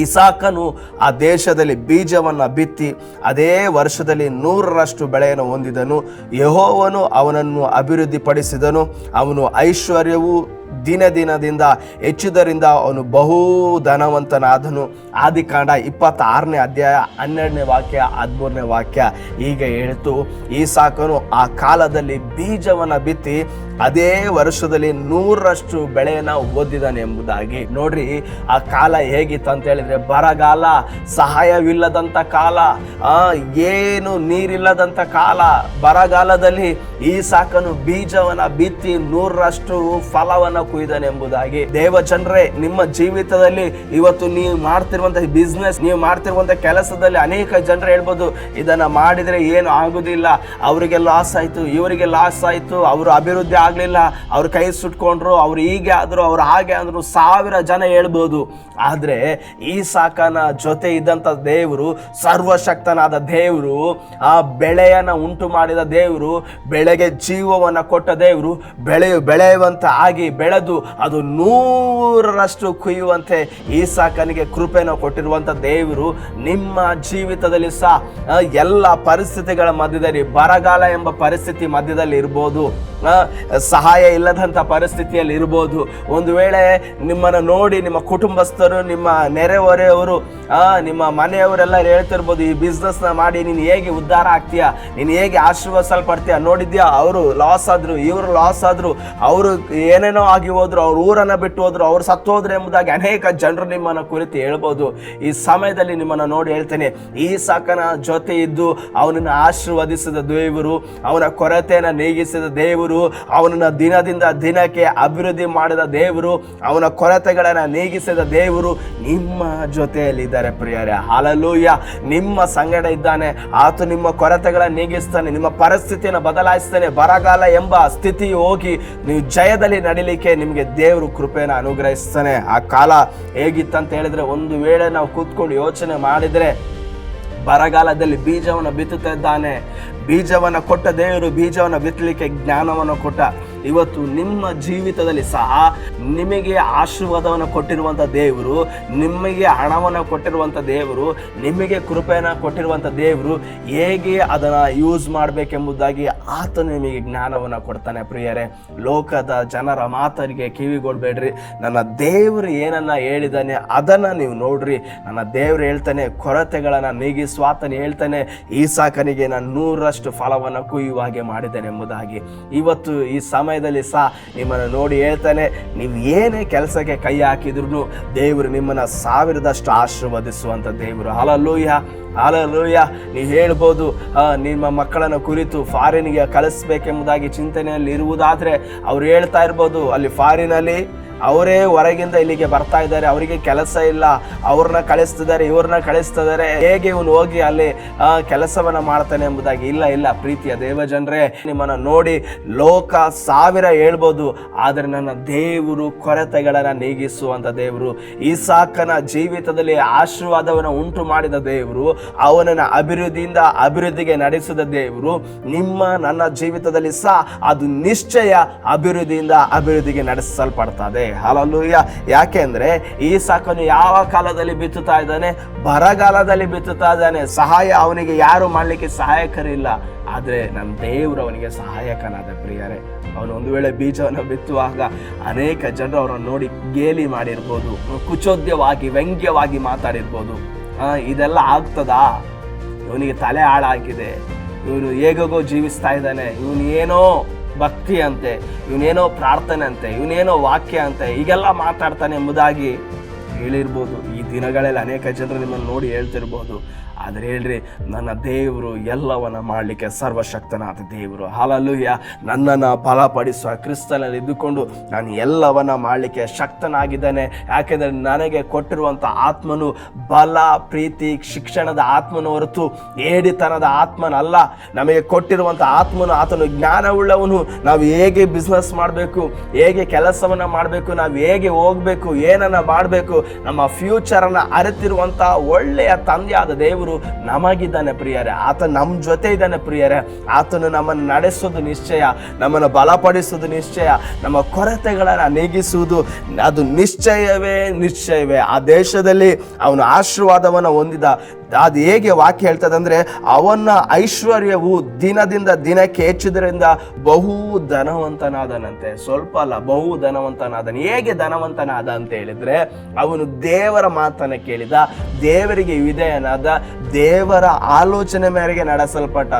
ಇಸಾಕನು ಆ ದೇಶದಲ್ಲಿ ಬೀಜವನ್ನು ಬಿತ್ತಿ ಅದೇ ವರ್ಷದಲ್ಲಿ ನೂರರಷ್ಟು ಬೆಳೆಯನ್ನು ಹೊಂದಿದನು. ಯಹೋವನು ಅವನನ್ನು ಅಭಿವೃದ್ಧಿಪಡಿಸಿದನು. ಅವನು ಐಶ್ವರ್ಯವು ದಿನ ದಿನದಿಂದ ಹೆಚ್ಚುದರಿಂದ ಅವನು ಬಹು ಧನವಂತನಾದನು. ಆದಿಕಾಂಡ ಇಪ್ಪತ್ತಾರನೇ ಅಧ್ಯಾಯ ಹನ್ನೆರಡನೇ ವಾಕ್ಯ, ಹದಿಮೂರನೇ ವಾಕ್ಯ ಈಗ ಹೇಳ್ತು ಈ ಸಾಕನು ಆ ಕಾಲದಲ್ಲಿ ಬೀಜವನ್ನು ಬಿತ್ತಿ ಅದೇ ವರ್ಷದಲ್ಲಿ ನೂರರಷ್ಟು ಬೆಳೆಯನ್ನ ಓದಿದಾನೆ ಎಂಬುದಾಗಿ ನೋಡ್ರಿ, ಆ ಕಾಲ ಹೇಗಿತ್ತು ಅಂತ ಹೇಳಿದ್ರೆ ಬರಗಾಲ, ಸಹಾಯವಿಲ್ಲದಂತ ಕಾಲ ಏನು ನೀರಿಲ್ಲದಂತ ಕಾಲ. ಬರಗಾಲದಲ್ಲಿ ಈ ಸಾಕನು ಬೀಜವನ್ನು ಬಿತ್ತಿ ನೂರರಷ್ಟು ಫಲವನ್ನ ಕುಯ್ದಾನೆ ಎಂಬುದಾಗಿ. ದೇವ ಜನರೇ ನಿಮ್ಮ ಜೀವಿತದಲ್ಲಿ ಇವತ್ತು ನೀವು ಮಾಡ್ತಿರುವಂತಹ ಬಿಸ್ನೆಸ್ ನೀವು ಮಾಡ್ತಿರುವಂತಹ ಕೆಲಸದಲ್ಲಿ ಅನೇಕ ಜನರು ಹೇಳ್ಬೋದು, ಇದನ್ನ ಮಾಡಿದ್ರೆ ಏನು ಆಗುದಿಲ್ಲ. ಅವರಿಗೆ ಲಾಸ್ ಆಯ್ತು, ಇವರಿಗೆ ಲಾಸ್ ಆಯ್ತು, ಅವರು ಅಭಿವೃದ್ಧಿ ಆಗ್ಲಿಲ್ಲ, ಅವ್ರ ಕೈ ಸುಟ್ಕೊಂಡ್ರು, ಅವ್ರು ಹೀಗೆ ಆದ್ರು, ಅವ್ರು ಹಾಗೆ ಆದ್ರು ಸಾವಿರ ಜನ ಹೇಳ್ಬೋದು. ಆದ್ರೆ ಈ ಸಾಕನ ಜೊತೆ ಇದ್ದಂತ ದೇವರು, ಸರ್ವಶಕ್ತನಾದ ದೇವರು, ಆ ಬೆಳೆಯನ್ನ ಉಂಟು ಮಾಡಿದ ದೇವರು, ಬೆಳೆಗೆ ಜೀವವನ್ನ ಕೊಟ್ಟ ದೇವರು ಬೆಳೆಯು ಬೆಳೆಯುವಂತ ಆಗಿ ಬೆಳೆದು ಅದು ನೂರರಷ್ಟು ಕುಯ್ಯುವಂತೆ ಈ ಸಾಕನಿಗೆ ಕೃಪೆನ ಕೊಟ್ಟಿರುವಂಥ ದೇವರು ನಿಮ್ಮ ಜೀವಿತದಲ್ಲಿ ಸಹ ಎಲ್ಲ ಪರಿಸ್ಥಿತಿಗಳ ಮಧ್ಯದಲ್ಲಿ, ಬರಗಾಲ ಎಂಬ ಪರಿಸ್ಥಿತಿ ಮಧ್ಯದಲ್ಲಿ ಇರ್ಬೋದು ಸಹಾಯ ಇಲ್ಲದಂಥ ಪರಿಸ್ಥಿತಿಯಲ್ಲಿ ಇರ್ಬೋದು. ಒಂದು ವೇಳೆ ನಿಮ್ಮನ್ನು ನೋಡಿ ನಿಮ್ಮ ಕುಟುಂಬಸ್ಥರು, ನಿಮ್ಮ ನೆರೆಹೊರೆಯವರು ನಿಮ್ಮ ಮನೆಯವರೆಲ್ಲ ಹೇಳ್ತಿರ್ಬೋದು, ಈ ಬಿಸ್ನೆಸ್ನ ಮಾಡಿ, ನೀನು ಹೇಗೆ ಉದ್ಧಾರ ಆಗ್ತೀಯಾ? ನೀನು ಹೇಗೆ ಆಶೀರ್ವದಿಸಲ್ಪಡ್ತೀಯ? ನೋಡಿದ್ಯಾ? ಅವರು ಲಾಸ್ ಆದರು, ಇವರು ಲಾಸ್ ಆದರು, ಅವರು ಏನೇನೋ ಆಗಿ ಹೋದ್ರು, ಅವ್ರ ಊರನ್ನ ಬಿಟ್ಟು ಹೋದ್ರು, ಅವ್ರು ಸತ್ತೋದ್ರು ಎಂಬುದಾಗಿ ಅನೇಕ ಜನರು ನಿಮ್ಮನ್ನ ಕುರಿತು ಹೇಳ್ಬೋದು. ಈ ಸಮಯದಲ್ಲಿ ನಿಮ್ಮನ್ನ ನೋಡಿ ಹೇಳ್ತೇನೆ ಈ ಸಾಕನ ಜೊತೆ ಇದ್ದು ಅವನನ್ನ ಆಶೀರ್ವದಿಸಿದ ದೇವರು, ಅವನ ಕೊರತೆಯನ್ನು ನೀಗಿಸಿದ ದೇವರು, ಅವನನ್ನ ದಿನದಿಂದ ದಿನಕ್ಕೆ ಅಭಿವೃದ್ಧಿ ಮಾಡಿದ ದೇವರು, ಅವನ ಕೊರತೆಗಳನ್ನ ನೀಗಿಸಿದ ದೇವರು ನಿಮ್ಮ ಜೊತೆಯಲ್ಲಿ ಇದ್ದಾರೆ ಪ್ರಿಯರೇ. ಹಾಲಲೂಯ್ಯ ನಿಮ್ಮ ಸಂಗಡ ಇದ್ದಾನೆ. ಆತ ನಿಮ್ಮ ಕೊರತೆಗಳನ್ನ ನೀಗಿಸ್ತಾನೆ, ನಿಮ್ಮ ಪರಿಸ್ಥಿತಿಯನ್ನು ಬದಲಾಯಿಸ್ತಾನೆ. ಬರಗಾಲ ಎಂಬ ಸ್ಥಿತಿ ಹೋಗಿ ನೀವು ಜಯದಲ್ಲಿ ನಡಿಲಿಕ್ಕೆ ನಿಮಗೆ ದೇವರು ಕೃಪೆನ ಅನುಗ್ರಹಿಸ್ತಾನೆ. ಆ ಕಾಲ ಹೇಗಿತ್ತಂತ ಹೇಳಿದ್ರೆ ಒಂದು ವೇಳೆ ನಾವು ಕೂತ್ಕೊಂಡು ಯೋಚನೆ ಮಾಡಿದರೆ ಬರಗಾಲದಲ್ಲಿ ಬೀಜವನ್ನು ಬಿತ್ತುತ್ತಿದ್ದಾನೆ ಬೀಜವನ್ನು ಕೊಟ್ಟ ದೇವರು ಬೀಜವನ್ನು ಬಿತ್ತಲಿಕ್ಕೆ ಜ್ಞಾನವನ್ನು ಕೊಟ್ಟ. ಇವತ್ತು ನಿಮ್ಮ ಜೀವಿತದಲ್ಲಿ ಸಹ ನಿಮಗೆ ಆಶೀರ್ವಾದವನ್ನು ಕೊಟ್ಟಿರುವಂಥ ದೇವರು, ನಿಮಗೆ ಹಣವನ್ನು ಕೊಟ್ಟಿರುವಂಥ ದೇವರು, ನಿಮಗೆ ಕೃಪೆಯನ್ನು ಕೊಟ್ಟಿರುವಂಥ ದೇವರು ಹೇಗೆ ಅದನ್ನು ಯೂಸ್ ಮಾಡಬೇಕೆಂಬುದಾಗಿ ಆತ ನಿಮಗೆ ಜ್ಞಾನವನ್ನು ಕೊಡ್ತಾನೆ. ಪ್ರಿಯರೇ, ಲೋಕದ ಜನರ ಮಾತರಿಗೆ ಕಿವಿಗೊಡ್ಬೇಡ್ರಿ. ನನ್ನ ದೇವರು ಏನನ್ನ ಹೇಳಿದಾನೆ ಅದನ್ನು ನೀವು ನೋಡ್ರಿ. ನನ್ನ ದೇವರು ಹೇಳ್ತಾನೆ, ಕೊರತೆಗಳನ್ನು ನೀಗಿ ಸ್ವಾತನೇ ಹೇಳ್ತಾನೆ ಈ ಸಾಕನಿಗೆ ನಾನು ನೂರಷ್ಟು ಫಲವನ್ನು ಕುಯ್ಯುವ ಹಾಗೆ ಮಾಡಿದ್ದೇನೆ ಎಂಬುದಾಗಿ. ಇವತ್ತು ಈ ಸಮಯದಲ್ಲಿ ಸಹ ನಿಮ್ಮನ್ನು ನೋಡಿ ಹೇಳ್ತಾನೆ. ನೀವು ಏನೇ ಕೆಲಸಕ್ಕೆ ಕೈ ಹಾಕಿದ್ರು ದೇವರು ನಿಮ್ಮನ್ನು ಸಾವಿರದಷ್ಟು ಆಶೀರ್ವದಿಸುವಂಥ ದೇವರು. ಅಲಲ್ಲೂಯ್ಯ ಅಲಲ್ಲೂಯ್ಯ ನೀವು ಹೇಳ್ಬೋದು ನಿಮ್ಮ ಮಕ್ಕಳನ್ನು ಕುರಿತು ಫಾರಿನ್ಗೆ ಕಳಿಸ್ಬೇಕೆಂಬುದಾಗಿ ಚಿಂತನೆಯಲ್ಲಿ ಇರುವುದಾದರೆ ಅವ್ರು ಹೇಳ್ತಾ ಇರ್ಬೋದು, ಅಲ್ಲಿ ಫಾರಿನಲ್ಲಿ ಅವರೇ ಹೊರಗಿಂದ ಇಲ್ಲಿಗೆ ಬರ್ತಾ ಇದ್ದಾರೆ. ಅವರಿಗೆ ಕೆಲಸ ಇಲ್ಲ. ಅವ್ರನ್ನ ಕಳಿಸ್ತಿದ್ದಾರೆ, ಇವ್ರನ್ನ ಕಳಿಸ್ತಿದ್ದಾರೆ. ಹೇಗೆ ಇವನು ಹೋಗಿ ಅಲ್ಲಿ ಕೆಲಸವನ್ನು ಮಾಡ್ತಾನೆ ಎಂಬುದಾಗಿ? ಇಲ್ಲ ಇಲ್ಲ, ಪ್ರೀತಿಯ ದೇವ ಜನರೇ ನಿಮ್ಮನ್ನ ನೋಡಿ ಲೋಕ ಸಾವಿರ ಹೇಳ್ಬೋದು. ಆದರೆ ನನ್ನ ದೇವರು ಕೊರತೆಗಳನ್ನು ನೀಗಿಸುವಂತ ದೇವರು, ಈಸಾಕನ ಜೀವಿತದಲ್ಲಿ ಆಶೀರ್ವಾದವನ್ನು ಉಂಟು ಮಾಡಿದ ದೇವರು, ಅವನನ್ನು ಅಭಿವೃದ್ಧಿಯಿಂದ ಅಭಿವೃದ್ಧಿಗೆ ನಡೆಸಿದ ದೇವರು, ನಿಮ್ಮ, ನನ್ನ ಜೀವಿತದಲ್ಲಿ ಸಹ ಅದು ನಿಶ್ಚಯ ಅಭಿವೃದ್ಧಿಯಿಂದ ಅಭಿವೃದ್ಧಿಗೆ ನಡೆಸಲ್ಪಡ್ತದೆ. ಹಾಲಲ್ಲೂಯ್ಯ. ಯಾಕೆಂದ್ರೆ ಈ ಸಾಕನು ಯಾವ ಕಾಲದಲ್ಲಿ ಬಿತ್ತುತ್ತಾ ಇದ್ದಾನೆ? ಬರಗಾಲದಲ್ಲಿ ಬಿತ್ತುತ್ತಾ ಇದ್ದಾನೆ. ಸಹಾಯ ಅವನಿಗೆ ಯಾರು ಮಾಡಲಿಕ್ಕೆ ಸಹಾಯಕರಿಲ್ಲ. ಆದರೆ ನನ್ನ ದೇವರು ಅವನಿಗೆ ಸಹಾಯಕನಾದ ಪ್ರಿಯರೇ. ಅವನು ಒಂದು ವೇಳೆ ಬೀಜವನ್ನು ಬಿತ್ತುವಾಗ ಅನೇಕ ಜನರು ಅವರನ್ನು ನೋಡಿ ಗೇಲಿ ಮಾಡಿರ್ಬೋದು, ಕುಚೋದ್ಯವಾಗಿ, ವ್ಯಂಗ್ಯವಾಗಿ ಮಾತಾಡಿರ್ಬೋದು. ಇದೆಲ್ಲ ಆಗ್ತದಾ? ಇವನಿಗೆ ತಲೆ ಹಾಳಾಗಿದೆ. ಇವನು ಹೇಗೋ ಜೀವಿಸ್ತಾ ಇದ್ದಾನೆ. ಇವನು ಏನೋ ಭಕ್ತಿ ಅಂತೆ, ಇವನೇನೋ ಪ್ರಾರ್ಥನೆ ಅಂತೆ, ಇವನೇನೋ ವಾಕ್ಯ ಅಂತೆ, ಹೀಗೆಲ್ಲ ಮಾತಾಡ್ತಾನೆ ಎಂಬುದಾಗಿ ಹೇಳಿರ್ಬೋದು. ಈ ದಿನಗಳಲ್ಲಿ ಅನೇಕ ಜನರು ನಿಮ್ಮನ್ನು ನೋಡಿ ಹೇಳ್ತಿರ್ಬೋದು. ಆದರೆ ಹೇಳ್ರಿ, ನನ್ನ ದೇವರು ಎಲ್ಲವನ್ನ ಮಾಡಲಿಕ್ಕೆ ಸರ್ವಶಕ್ತನಾದ ದೇವರು. ಹಾಲಲ್ಲೂಯ್ಯ ನನ್ನನ್ನು ಬಲಪಡಿಸುವ ಕ್ರಿಸ್ತನಲ್ಲಿ ಇದ್ದುಕೊಂಡು ನಾನು ಎಲ್ಲವನ್ನ ಮಾಡಲಿಕ್ಕೆ ಶಕ್ತನಾಗಿದ್ದಾನೆ. ಯಾಕೆಂದರೆ ನನಗೆ ಕೊಟ್ಟಿರುವಂಥ ಆತ್ಮನು ಬಲ, ಪ್ರೀತಿ, ಶಿಕ್ಷಣದ ಆತ್ಮನ ಹೊರತು ಏಡಿತನದ ಆತ್ಮನಲ್ಲ. ನಮಗೆ ಕೊಟ್ಟಿರುವಂಥ ಆತ್ಮನು ಆತನು ಜ್ಞಾನವುಳ್ಳವನು. ನಾವು ಹೇಗೆ ಬಿಸ್ನೆಸ್ ಮಾಡಬೇಕು, ಹೇಗೆ ಕೆಲಸವನ್ನು ಮಾಡಬೇಕು, ನಾವು ಹೇಗೆ ಹೋಗಬೇಕು, ಏನನ್ನು ಮಾಡಬೇಕು, ನಮ್ಮ ಫ್ಯೂಚರನ್ನು ಅರಿತಿರುವಂಥ ಒಳ್ಳೆಯ ತಂದೆಯಾದ ದೇವರು ನಮಗಿದ್ದಾನೆ ಪ್ರಿಯರೇ. ಆತ ನಮ್ಮ ಜೊತೆ ಇದ್ದಾನೆ ಪ್ರಿಯರೇ. ಆತನು ನಮ್ಮನ್ನು ನಡೆಸೋದು ನಿಶ್ಚಯ. ನಮ್ಮನ್ನು ಬಲಪಡಿಸೋದು ನಿಶ್ಚಯ. ನಮ್ಮ ಕೊರತೆಗಳನ್ನು ನೀಗಿಸುವುದು ಅದು ನಿಶ್ಚಯವೇ ನಿಶ್ಚಯವೇ. ಆ ದೇಶದಲ್ಲಿ ಅವನು ಆಶೀರ್ವಾದವನ್ನು ಹೊಂದಿದ ಅದು ಹೇಗೆ ವಾಕ್ಯ ಹೇಳ್ತದೆ ಅಂದ್ರೆ ಅವನ ಐಶ್ವರ್ಯವು ದಿನದಿಂದ ದಿನಕ್ಕೆ ಹೆಚ್ಚಿದ್ರಿಂದ ಬಹು ಧನವಂತನಾದನಂತೆ. ಸ್ವಲ್ಪ ಅಲ್ಲ, ಬಹು ಧನವಂತನಾದನು. ಹೇಗೆ ಧನವಂತನಾದ ಅಂತ ಹೇಳಿದ್ರೆ, ಅವನು ದೇವರ ಮಾತನ್ನು ಕೇಳಿದ, ದೇವರಿಗೆ ವಿಧೇಯನಾದ, ದೇವರ ಆಲೋಚನೆ ಮೇರೆಗೆ ನಡೆಸಲ್ಪಟ್ಟ